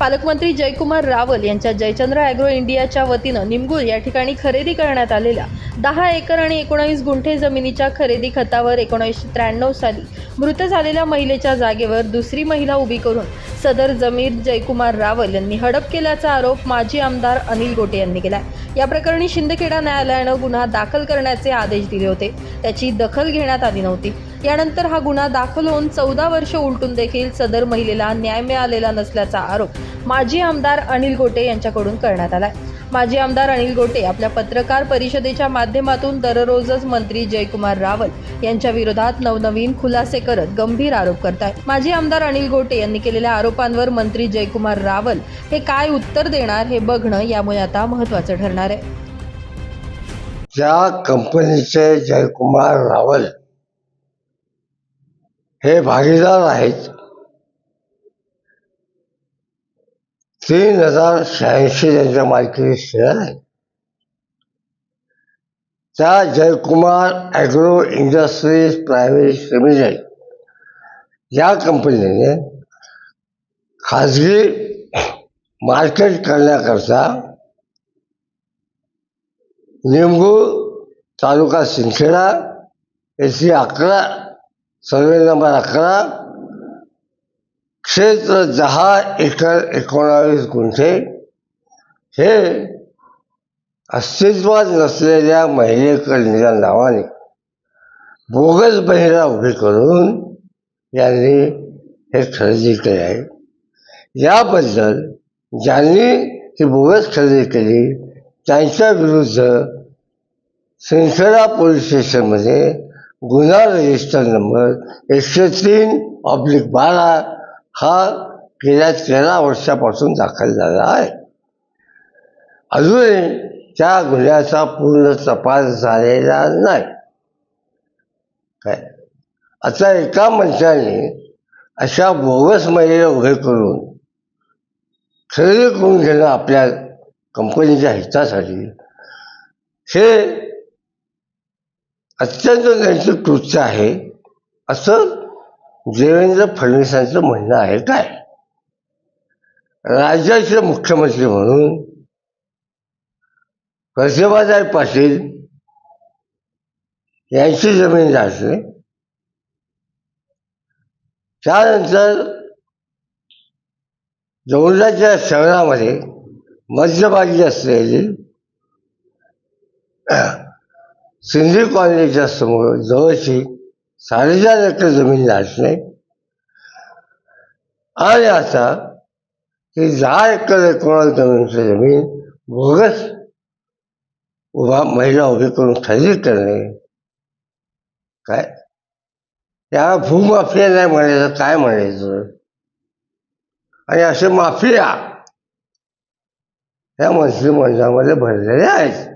पालकमंत्री जयकुमार रावल यांच्या जयचंद्र ॲग्रो इंडियाच्या वतीनं निमगुल या ठिकाणी खरेदी करण्यात आलेल्या दहा एकर आणि एकोणावीस गुंठे जमिनीच्या खरेदी खतावर एकोणीसशे त्र्याण्णव साली मृत झालेल्या महिलेच्या जागेवर दुसरी महिला उभी करून सदर जमीन जयकुमार रावल यांनी हडप केल्याचा आरोप माजी आमदार अनिल गोटे यांनी केला या प्रकरणी शिंदखेडा न्यायालयानं गुन्हा दाखल करण्याचे आदेश दिले होते. त्याची दखल घेण्यात आली नव्हती. यानंतर हा गुन्हा दाखल होऊन चौदा वर्ष उलटून देखील सदर महिलेला न्याय मिळालेला नसल्याचा आरोप माजी आमदार अनिल गोटे यांच्याकडून करण्यात आलाय. माजी आमदार अनिल गोटे आपल्या पत्रकार परिषदेच्या माध्यमातून दररोजच मंत्री जयकुमार रावल यांच्या विरोधात नवनवीन खुलासे करत गंभीर आरोप करतायत माजी आमदार अनिल गोटे यांनी केलेल्या आरोपांवर मंत्री जयकुमार रावल हे काय उत्तर देणार हे बघणं यामुळे आता महत्त्वाचं ठरणार आहे. ज्या कंपनीचे जयकुमार रावल हे भागीदार आहेत. तीन हजार शहाऐंशी त्यांच्या मालकीचे शेअर आहेत. त्या Jaykumar agro industries private limited या कंपनीने खाजगी मार्केट करण्याकरता निंबू तालुका सिंखेडा येथे अकरा सर्वे नंबर अकरा क्षेत्र दहा एकर एकोणावीस गुंठे हे अस्तित्वात नसलेल्या महिलेकडच्या नावाने बोगस बहिरा उभी करून यांनी हे खरेदी केले आहे. याबद्दल ज्यांनी ही बोगस खरेदी केली त्यांच्या विरुद्ध सिंखेडा पोलीस स्टेशनमध्ये गुन्हा रजिस्टर नंबर एकशे तीन ऑब्लिक बारा हा गेल्या तेरा वर्षापासून दाखल झाला आहे. अजूनही त्या गुन्ह्याचा पूर्ण तपास झालेला नाही. काय? आता एका मंचाने अशा बोगस महिला उभे करून खरेदी करून घेणं आपल्या कंपनीच्या हितासाठी हे अत्यंत त्यांचं कृत्य आहे. असं देवेंद्र फडणवीसांचं म्हणणं आहे काय? राज्याचे मुख्यमंत्री म्हणून प्रतिभाताई पाटील यांची जमीन जाते. त्यानंतर जौंडाच्या शहरामध्ये मध्यभागी असलेली सिंधी कॉलनीच्या समोर जवळची साडेचार एकर जमीन नाही. आणि आता ही दहा एकर एकोणा जमीनची जमीन बोगस उभा महिला उभी करून खरेदी करणे? काय? त्या भूमाफिया नाही म्हणायचं काय म्हणायचं? आणि असे माफिया या मंत्रिमंडळामध्ये भरलेले आहेत.